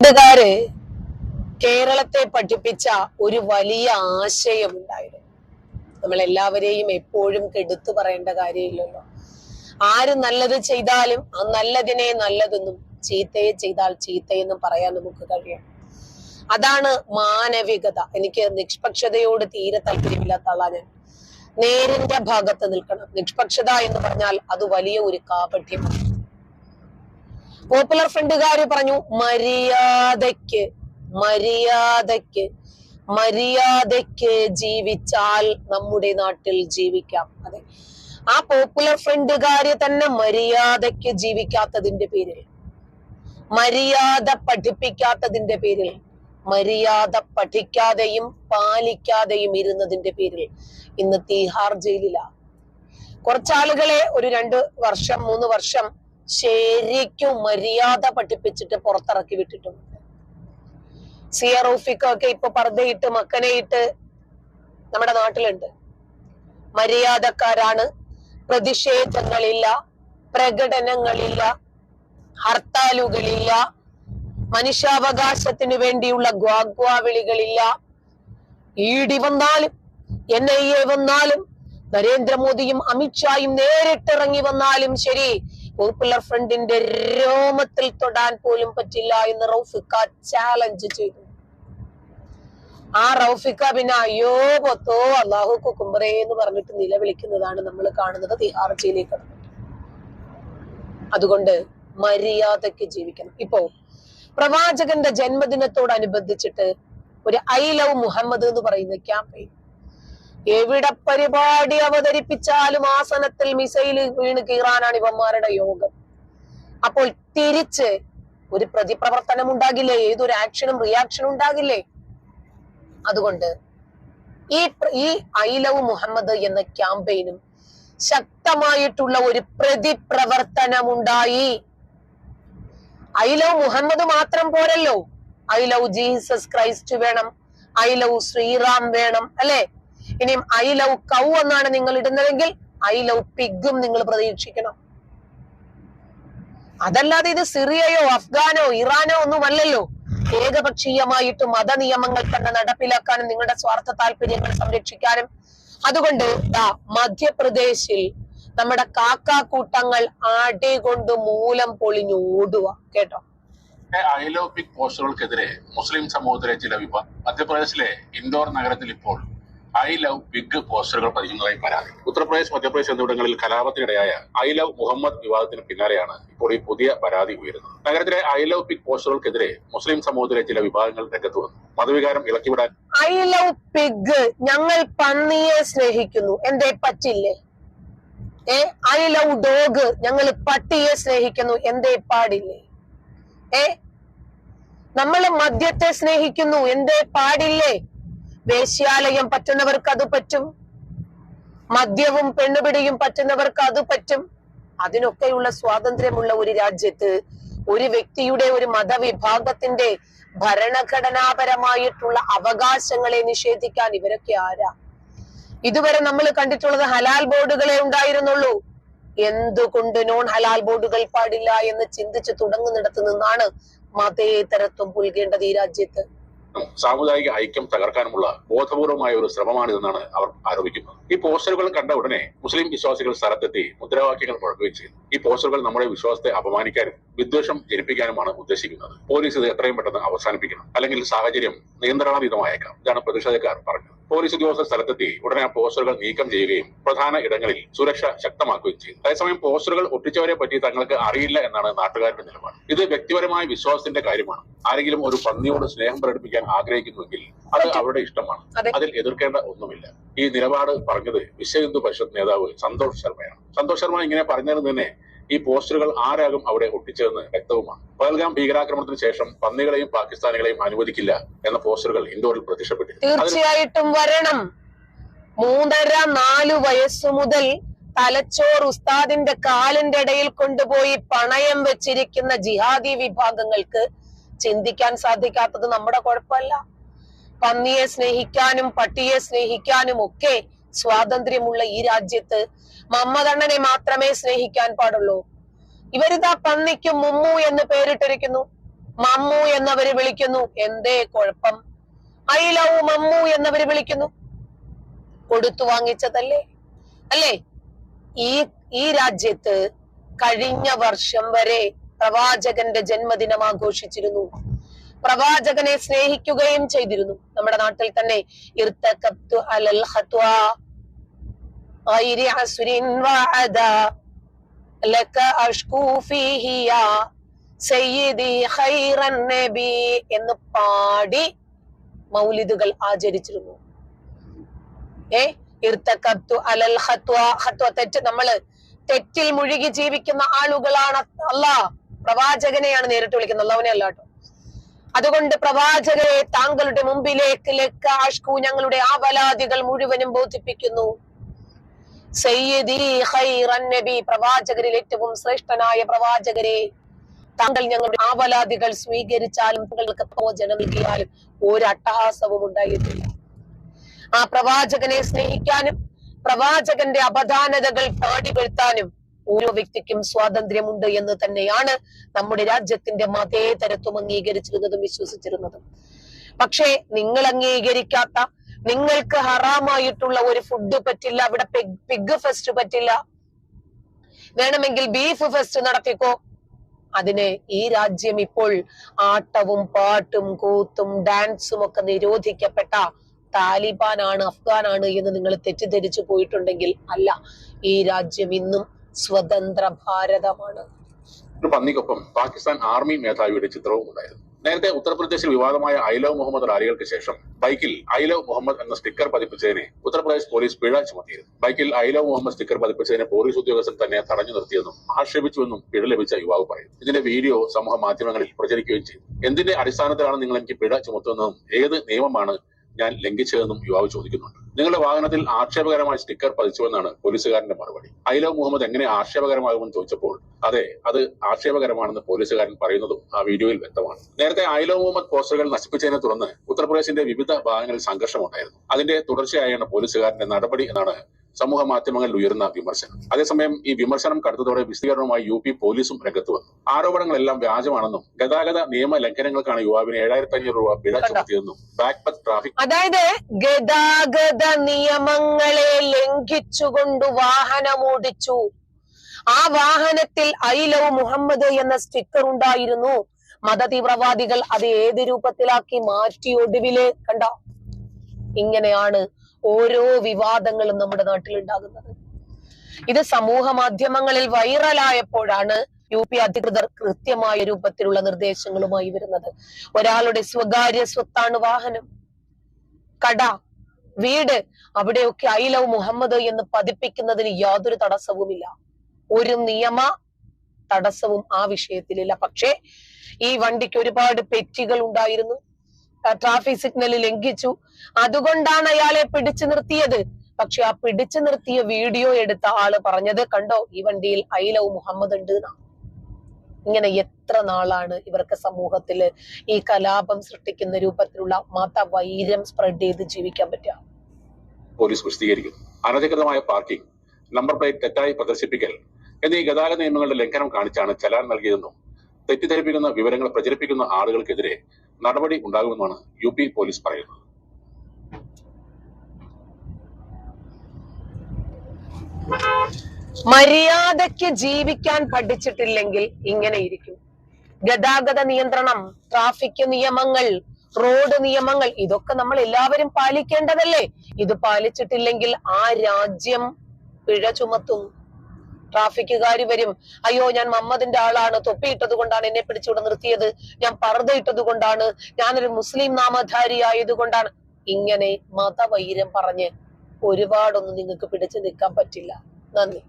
ഇതുകാര് കേരളത്തെ പഠിപ്പിച്ച ഒരു വലിയ ആശയമുണ്ടായിരുന്നു. നമ്മൾ എല്ലാവരെയും എപ്പോഴും കെടുത്തു പറയേണ്ട കാര്യമില്ലല്ലോ. ആര് നല്ലത് ചെയ്താലും ആ നല്ലതിനെ നല്ലതെന്നും ചീത്തയെ ചെയ്താൽ ചീത്തയെന്നും പറയാൻ നമുക്ക് കഴിയും. അതാണ് മാനവികത. എനിക്ക് നിഷ്പക്ഷതയോട് തീരെ താല്പര്യമില്ലാത്ത ആളാ ഞാൻ. നേരിന്റെ ഭാഗത്ത് നിൽക്കണം. നിഷ്പക്ഷത എന്ന് പറഞ്ഞാൽ അത് വലിയ ഒരു കാപഠ്യമാണ് പോപ്പുലർ ഫ്രണ്ടുകാര് പറഞ്ഞു മര്യാദയ്ക്ക് മര്യാദയ്ക്ക് മര്യാദയ്ക്ക് ജീവിച്ചാൽ നമ്മുടെ നാട്ടിൽ ജീവിക്കാം. അതെ. ആ പോപ്പുലർ ഫ്രണ്ടുകാര് തന്നെ മര്യാദയ്ക്ക് ജീവിക്കാത്തതിന്റെ പേരിൽ മര്യാദ പഠിപ്പിക്കാത്തതിന്റെ പേരിൽ മര്യാദ പഠിക്കാതെയും പാലിക്കാതെയും ഇരുന്നതിന്റെ പേരിൽ ഇന്ന് തീഹാർ ജയിലിലാണ് കുറച്ചാളുകളെ ഒരു രണ്ട് വർഷം മൂന്ന് വർഷം ശരിക്കും മര്യാദ പഠിപ്പിച്ചിട്ട് പുറത്തിറക്കി വിട്ടിട്ടുണ്ട് സിയറോഫിക്കൊക്കെ ഇപ്പൊ പർദ്ദയിട്ട് മക്കനെയിട്ട് നമ്മുടെ നാട്ടിലുണ്ട്. മര്യാദക്കാരാണ്. പ്രതിഷേധങ്ങളില്ല പ്രകടനങ്ങളില്ല ഹർത്താലുകളില്ല മനുഷ്യാവകാശത്തിന് വേണ്ടിയുള്ള ഗ്വാഗ്വാവിളികളില്ല. ഈടി വന്നാലും എൻ ഐ എ വന്നാലും നരേന്ദ്രമോദിയും അമിത്ഷായും നേരിട്ടിറങ്ങി വന്നാലും ശരി പോപ്പുലർ ഫ്രണ്ടിന്റെ രോമത്തിൽ തൊടാൻ പോലും പറ്റില്ല എന്ന് റൌഫിക്ക ചാലഞ്ച് ചെയ്തു. ആ റൌഫിക്ക പിന്നെ അയ്യോ പൊത്തോ അള്ളാഹു കുക്കുംബറേ എന്ന് പറഞ്ഞിട്ട് നിലവിളിക്കുന്നതാണ് നമ്മൾ കാണുന്നത് തിഹാർ ജയിലേക്ക് അതുകൊണ്ട് മര്യാദയ്ക്ക് ജീവിക്കണം. ഇപ്പോ പ്രവാചകന്റെ ജന്മദിനത്തോടനുബന്ധിച്ചിട്ട് ഒരു ഐ ലവ് മുഹമ്മദ് എന്ന് പറയുന്ന ക്യാമ്പയിൻ എവിടെ പരിപാടി അവതരിപ്പിച്ചാലും ആസനത്തിൽ മിസൈൽ വീണ് കീറാനാണ് ഇവന്മാരുടെ യോഗം. അപ്പോൾ തിരിച്ച് ഒരു പ്രതിപ്രവർത്തനം ഉണ്ടാകില്ലേ? ഏതൊരു ആക്ഷനും റിയാക്ഷനും ഉണ്ടാകില്ലേ? അതുകൊണ്ട് ഈ ഈ ഐ ലവ് മുഹമ്മദ് എന്ന ക്യാമ്പയിനും ശക്തമായിട്ടുള്ള ഒരു പ്രതിപ്രവർത്തനം ഉണ്ടായി. ഐ ലവ് മുഹമ്മദ് മാത്രം പോരല്ലോ. ഐ ലവ് ജീസസ് ക്രൈസ്റ്റ് വേണം. ഐ ലവ് ശ്രീറാം വേണം. അല്ലെ? ഇനിയും ഐ ലവ് കൗ എന്നാണ് നിങ്ങൾ ഇടുന്നതെങ്കിൽ ഐ ലവ് പിഗും നിങ്ങൾ പ്രതീക്ഷിക്കണം. അതല്ലാതെ ഇത് സിറിയയോ അഫ്ഗാനോ ഇറാനോ ഒന്നുമല്ലല്ലോ ഏകപക്ഷീയമായിട്ട് മത നിയമങ്ങൾ തന്നെ നടപ്പിലാക്കാനും നിങ്ങളുടെ സ്വാർത്ഥ താല്പര്യങ്ങൾ സംരക്ഷിക്കാനും. അതുകൊണ്ട് മധ്യപ്രദേശിൽ നമ്മുടെ കാക്കാക്കൂട്ടങ്ങൾ ആടികൊണ്ട് മൂലം പൊളിഞ്ഞു ഓടുക കേട്ടോ? ഐലോപിക് പോസ്റ്ററുകൾക്കെതിരെ മുസ്ലിം സമൂഹത്തിലെ ചില വിഭാഗം മധ്യപ്രദേശിലെ ഇൻഡോർ നഗരത്തിൽ ഇപ്പോൾ ഐ ലവ് ബിഗ് പോസ്റ്ററുകൾ പതിക്കുന്നതായി പരാതി. ഉത്തർപ്രദേശ് മധ്യപ്രദേശ് എന്നിവിടങ്ങളിൽ കലാപത്തിനിടയായ ഐ ലവ് മുഹമ്മദ് വിവാദത്തിന് പിന്നാലെയാണ് ഇപ്പോൾ ഈ പുതിയ പരാതി ഉയരുന്നത്. നഗരത്തിലെ ഐ ലവ് പിഗ് പോസ്റ്ററുകൾക്കെതിരെ മുസ്ലിം സമൂഹത്തിലെ ചില വിഭാഗങ്ങൾ രംഗത്ത് വന്നു. മതവികാരം ഇളക്കിവിടാൻ ഐ ലവ് പിഗ് ഞങ്ങൾ പന്നിയെ സ്നേഹിക്കുന്നു. എന്തേ പറ്റില്ലേ? ഏ? ഐ ലവ് ഡോഗ് ഞങ്ങൾ പട്ടിയെ സ്നേഹിക്കുന്നു. എന്തേ പാടില്ലേ? ഏ? നമ്മൾ മദ്യത്തെ സ്നേഹിക്കുന്നു. എന്തേ പാടില്ലേ? വേശ്യാലയം പറ്റുന്നവർക്ക് അത് പറ്റും. മദ്യവും പെണ്ണുപിടിയും പറ്റുന്നവർക്ക് അത് പറ്റും. അതിനൊക്കെയുള്ള സ്വാതന്ത്ര്യമുള്ള ഒരു രാജ്യത്ത് ഒരു വ്യക്തിയുടെ ഒരു മതവിഭാഗത്തിന്റെ ഭരണഘടനാപരമായിട്ടുള്ള അവകാശങ്ങളെ നിഷേധിക്കാൻ ഇവരൊക്കെ ആരാ? ഇതുവരെ നമ്മൾ കണ്ടിട്ടുള്ളത് ഹലാൽ ബോർഡുകളെ ഉണ്ടായിരുന്നുള്ളൂ. എന്തുകൊണ്ട് നോൺ ഹലാൽ ബോർഡുകൾ പാടില്ല എന്ന് ചിന്തിച്ചു തുടങ്ങുന്നിടത്ത് നിന്നാണ് മതേതരത്വം പുൽകേണ്ടത് ഈ രാജ്യത്ത്? സാമുദായിക ഐക്യം തകർക്കാനുമുള്ള ബോധപൂർവമായ ഒരു ശ്രമമാണിതെന്നാണ് അവർ ആരോപിക്കുന്നത്. ഈ പോസ്റ്ററുകൾ കണ്ട ഉടനെ മുസ്ലിം വിശ്വാസികൾ സ്ഥലത്തെത്തി മുദ്രാവാക്യങ്ങൾ മുഴക്കുകയും ഈ പോസ്റ്ററുകൾ നമ്മുടെ വിശ്വാസത്തെ അപമാനിക്കാനും വിദ്വേഷം ജനിപ്പിക്കാനുമാണ് ഉദ്ദേശിക്കുന്നത്. പോലീസ് ഇത് എത്രയും പെട്ടെന്ന് അവസാനിപ്പിക്കണം. അല്ലെങ്കിൽ സാഹചര്യം നിയന്ത്രണാതീതമായേക്കാം. ഇതാണ് പ്രതിഷേധക്കാർ പറഞ്ഞത്. പോലീസ് ഉദ്യോഗസ്ഥർ സ്ഥലത്തെത്തി. ഉടനെ ആ പോസ്റ്ററുകൾ നീക്കം ചെയ്യുകയും പ്രധാന ഇടങ്ങളിൽ സുരക്ഷ ശക്തമാക്കുകയും ചെയ്തു. അതേസമയം പോസ്റ്ററുകൾ ഒട്ടിച്ചവരെ പറ്റി തങ്ങൾക്ക് അറിയില്ല എന്നാണ് നാട്ടുകാരുടെ നിലപാട്. ഇത് വ്യക്തിപരമായ വിശ്വാസത്തിന്റെ കാര്യമാണ്. ആരെങ്കിലും ഒരു പന്നിയോട് സ്നേഹം പ്രകടിപ്പിക്കാൻ ആഗ്രഹിക്കുന്നുവെങ്കിൽ അത് അവരുടെ ഇഷ്ടമാണ്. അതിൽ എതിർക്കേണ്ട ഒന്നുമില്ല. ഈ നിലപാട് പറഞ്ഞത് വിശ്വഹിന്ദു പരിഷത്ത് നേതാവ് സന്തോഷ് ശർമ്മയാണ്. സന്തോഷ് ശർമ്മ ഇങ്ങനെ പറഞ്ഞതിന് തന്നെ ഈ പോസ്റ്ററുകൾ ആരാകും അവിടെ ഒട്ടിച്ചതെന്ന് വ്യക്തവുമാണ്. പഹൽഗാം ഭീകരാക്രമണത്തിന് ശേഷം പന്നികളെയും പാകിസ്ഥാനികളെയും അനുവദിക്കില്ല എന്ന പോസ്റ്ററുകൾ ഇൻഡോറിൽ പ്രത്യക്ഷപ്പെട്ടു തീർച്ചയായിട്ടും വരണം. മൂന്നര നാലു വയസ്സു മുതൽ തലച്ചോർ ഉസ്താദിന്റെ കാലിന്റെ ഇടയിൽ കൊണ്ടുപോയി പണയം വെച്ചിരിക്കുന്ന ജിഹാദി വിഭാഗങ്ങൾക്ക് ചിന്തിക്കാൻ സാധിക്കാത്തത് നമ്മുടെ കുഴപ്പമല്ല. പന്നിയെ സ്നേഹിക്കാനും പട്ടിയെ സ്നേഹിക്കാനും ഒക്കെ സ്വാതന്ത്ര്യമുള്ള ഈ രാജ്യത്ത് മമ്മദണ്ണനെ മാത്രമേ സ്നേഹിക്കാൻ പാടുള്ളൂ. ഇവരിതാ പന്നിക്ക് മുമ്മു എന്ന് പേരിട്ടിരിക്കുന്നു. മമ്മു എന്നവര് വിളിക്കുന്നു. എന്തേ കുഴപ്പം? ഐ ലവ് മമ്മു എന്നവര് വിളിക്കുന്നു. കൊടുത്തു വാങ്ങിച്ചതല്ലേ? അല്ലേ? ഈ ഈ രാജ്യത്ത് കഴിഞ്ഞ വർഷം വരെ പ്രവാചകന്റെ ജന്മദിനം ആഘോഷിച്ചിരുന്നു. പ്രവാചകനെ സ്നേഹിക്കുകയും ചെയ്തിരുന്നു. നമ്മുടെ നാട്ടിൽ തന്നെ ഇർത്തഖബ്തു അലൽ ഖത്വാ ഗൈരി عسر وعدا. ലക അഷ്കൂ فيه യാ സയ്യിദി ഖൈറൻ നബി എന്ന് പാടി മൗലിദുകൾ ആചരിച്ചിരുന്നു. ഏ ഇർത്തഖബ്തു അലൽ ഹത്വ ഖത്വ തെറ്റ്. നമ്മൾ തെറ്റിൽ മുഴുകി ജീവിക്കുന്ന ആളുകളാണ് അല്ല. പ്രവാചകനെയാണ് നേരിട്ട് വിളിക്കുന്നത്. അള്ളാഹുവിനെ അല്ലാട്ടോ അതുകൊണ്ട് പ്രവാചകരെ താങ്കളുടെ മുമ്പിലേക്ക് ലക്ക ആഷ്കു ഞങ്ങളുടെ ആവലാദികൾ മുഴുവനും ബോധിപ്പിക്കുന്നു. നബി പ്രവാചകരിൽ ഏറ്റവും ശ്രേഷ്ഠനായ പ്രവാചകരെ. താങ്കൾ ഞങ്ങളുടെ ആവലാദികൾ സ്വീകരിച്ചാലും താങ്കൾക്ക് പ്രവചനം നൽകിയാലും ഒരു അട്ടഹാസവും ഉണ്ടായിട്ടില്ല. ആ പ്രവാചകനെ സ്നേഹിക്കാനും പ്രവാചകന്റെ അപദാനതകൾ പാടിവെഴുത്താനും ഓരോ വ്യക്തിക്കും സ്വാതന്ത്ര്യമുണ്ട് എന്ന് തന്നെയാണ് നമ്മുടെ രാജ്യത്തിന്റെ മതേതരത്വം അംഗീകരിച്ചിരുന്നതും വിശ്വസിച്ചിരുന്നതും. പക്ഷേ നിങ്ങൾ അംഗീകരിക്കാത്ത നിങ്ങൾക്ക് ഹറാമായിട്ടുള്ള ഒരു ഫുഡ് പറ്റില്ല ഇവിടെ പിഗ് ഫെസ്റ്റ് പറ്റില്ല. വേണമെങ്കിൽ ബീഫ് ഫെസ്റ്റ് നടത്തിക്കോ. അതിന് ഈ രാജ്യം ഇപ്പോൾ ആട്ടവും പാട്ടും കൂത്തും ഡാൻസും ഒക്കെ നിരോധിക്കപ്പെട്ട താലിബാനാണ് അഫ്ഗാനാണ് എന്ന് നിങ്ങൾ തെറ്റിദ്ധരിച്ചു പോയിട്ടുണ്ടെങ്കിൽ അല്ല ഈ രാജ്യം ഇന്നും സ്വതന്ത്ര ഭാരതമാണ്. പന്നിക്കൊപ്പം പാകിസ്ഥാൻ ആർമി മേധാവിയുടെ ചിത്രവും ഉണ്ടായിരുന്നു. നേരത്തെ ഉത്തർപ്രദേശിൽ വിവാദമായ ഐ ലവ് മുഹമ്മദ് റാലികൾക്ക് ശേഷം ബൈക്കിൽ ഐ ലവ് മുഹമ്മദ് എന്ന സ്റ്റിക്കർ പതിപ്പിച്ചതിനെ ഉത്തർപ്രദേശ് പോലീസ് പിഴ ചുമത്തിയിരുന്നു. ബൈക്കിൽ ഐ ലവ് മുഹമ്മദ് സ്റ്റിക്കർ പതിപ്പിച്ചതിനെ പോലീസ് ഉദ്യോഗസ്ഥൻ തന്നെ തടഞ്ഞു നിർത്തിയെന്നും ആക്ഷേപിച്ചുവെന്നും പിഴ ലഭിച്ച യുവാവ് പറയുന്നു. ഇതിന്റെ വീഡിയോ സമൂഹ മാധ്യമങ്ങളിൽ പ്രചരിക്കുകയും ചെയ്തു. എന്തിന്റെ അടിസ്ഥാനത്തിലാണ് നിങ്ങൾ എനിക്ക് പിഴ ചുമത്തുന്നതെന്നും ഏത് നിയമമാണ് ഞാൻ ലംഘിച്ചതെന്നും യുവാവ് ചോദിക്കുന്നുണ്ട്. നിങ്ങളുടെ വാഹനത്തിൽ ആക്ഷേപകരമായ സ്റ്റിക്കർ പതിച്ചുവെന്നാണ് പോലീസുകാരന്റെ മറുപടി. ഐ ലവ് മുഹമ്മദ് എങ്ങനെ ആക്ഷേപകരമാകുമെന്ന് ചോദിച്ചപ്പോൾ അതെ അത് ആക്ഷേപകരമാണെന്ന് പോലീസുകാരൻ പറയുന്നതും ആ വീഡിയോയിൽ വ്യക്തമാണ്. നേരത്തെ ഐ ലവ് മുഹമ്മദ് പോസ്റ്ററുകൾ നശിപ്പിച്ചതിനെ തുടർന്ന് ഉത്തർപ്രദേശിന്റെ വിവിധ ഭാഗങ്ങളിൽ സംഘർഷമുണ്ടായിരുന്നു. അതിന്റെ തുടർച്ചയായാണ് പോലീസുകാരന്റെ നടപടി എന്നാണ് സമൂഹ മാധ്യമങ്ങളിൽ ഉയർന്ന വിമർശനം. അതേസമയം ഈ വിമർശനം കടുത്തതോടെ വിശദീകരണവുമായി യു പി പോലീസും രംഗത്ത് വന്നു. ആരോപണങ്ങളെല്ലാം വ്യാജമാണെന്നും ഗതാഗത നിയമ ലംഘനങ്ങൾക്കാണ് യുവാവിന് ഏഴായിരത്തി അഞ്ഞൂറ് രൂപ പിഴ ചുമത്തിയെന്നും ബാക്ക്പത്ത് ട്രാഫിക് അതായത് ഗതാഗത നിയമങ്ങളെ ലംഘിച്ചുകൊണ്ട് വാഹനം ഓടിച്ചു. ആ വാഹനത്തിൽ ഐ ലവ് മുഹമ്മദ് എന്ന സ്റ്റിക്കർ ഉണ്ടായിരുന്നു. മതതീവ്രവാദികൾ അത് ഏത് രൂപത്തിലാക്കി മാറ്റി ഒടുവിൽ കണ്ട? ഇങ്ങനെയാണ് ഓരോ വിവാദങ്ങളും നമ്മുടെ നാട്ടിൽ ഉണ്ടാകുന്നത് ഇത് സമൂഹ മാധ്യമങ്ങളിൽ വൈറലായപ്പോഴാണ് യു പി അധികൃതർ കൃത്യമായ രൂപത്തിലുള്ള നിർദ്ദേശങ്ങളുമായി വരുന്നത്. ഒരാളുടെ സ്വകാര്യ സ്വത്താണ് വാഹനം കട വീട് അവിടെയൊക്കെ ഐ ലവ് മുഹമ്മദ് എന്ന് പതിപ്പിക്കുന്നതിന് യാതൊരു തടസ്സവുമില്ല. ഒരു നിയമ തടസ്സവും ആ വിഷയത്തിലില്ല. പക്ഷേ ഈ വണ്ടിക്ക് ഒരുപാട് പെറ്റികൾ ഉണ്ടായിരുന്നു. ട്രാഫിക് സിഗ്നൽ ലംഘിച്ചു. അതുകൊണ്ടാണ് അയാളെ പിടിച്ചു നിർത്തിയത്. പക്ഷെ ആ പിടിച്ചു നിർത്തിയ വീഡിയോ എടുത്ത ആൾ പറഞ്ഞത് കണ്ടോ? ഈ വണ്ടിയിൽ ഐലവ് മുഹമ്മദ് ഉണ്ട് ഇങ്ങനെ എത്ര നാളാണ് ഇവർക്ക് സമൂഹത്തിൽ ഈ കലാപം സൃഷ്ടിക്കുന്ന രൂപത്തിലുള്ള മതവൈര്യം സ്പ്രെഡ് ചെയ്ത് ജീവിക്കാൻ പറ്റുക? പോലീസ് വിശദീകരിക്കുന്നു. അനധികൃതമായ പാർക്കിംഗ് നമ്പർ പ്ലേറ്റ് തെറ്റായി പ്രദർശിപ്പിക്കൽ എന്നീ ഗതാഗത നിയമങ്ങളുടെ ലംഘനം കാണിച്ചാണ് ചലാൻ നൽകിയതെന്നും തെറ്റിദ്ധരിപ്പിക്കുന്ന വിവരങ്ങൾ പ്രചരിപ്പിക്കുന്ന ആളുകൾക്കെതിരെ നടപടി ഉണ്ടാകുമെന്നാണ് യു പി പോലീസ് പറയുന്നത്. മര്യാദയ്ക്ക് ജീവിക്കാൻ പഠിച്ചിട്ടില്ലെങ്കിൽ ഇങ്ങനെ ഇരിക്കും. ഗതാഗത നിയന്ത്രണം ട്രാഫിക് നിയമങ്ങൾ റോഡ് നിയമങ്ങൾ ഇതൊക്കെ നമ്മൾ എല്ലാവരും പാലിക്കേണ്ടതല്ലേ? ഇത് പാലിച്ചിട്ടില്ലെങ്കിൽ ആ രാജ്യം പിഴ ചുമത്തും. ട്രാഫിക്കുകാർ വരും. അയ്യോ ഞാൻ മമ്മദിന്റെ ആളാണ്. തൊപ്പിയിട്ടത് കൊണ്ടാണ് എന്നെ പിടിച്ചുകൊണ്ട് നിർത്തിയത്. ഞാൻ പർദ്ദ ഇട്ടത് കൊണ്ടാണ്. ഞാനൊരു മുസ്ലിം നാമധാരി ആയതുകൊണ്ടാണ്. ഇങ്ങനെ മതവൈരം പറഞ്ഞ് ഒരുപാടൊന്നും നിങ്ങൾക്ക് പിടിച്ചു നിൽക്കാൻ പറ്റില്ല. നന്ദി.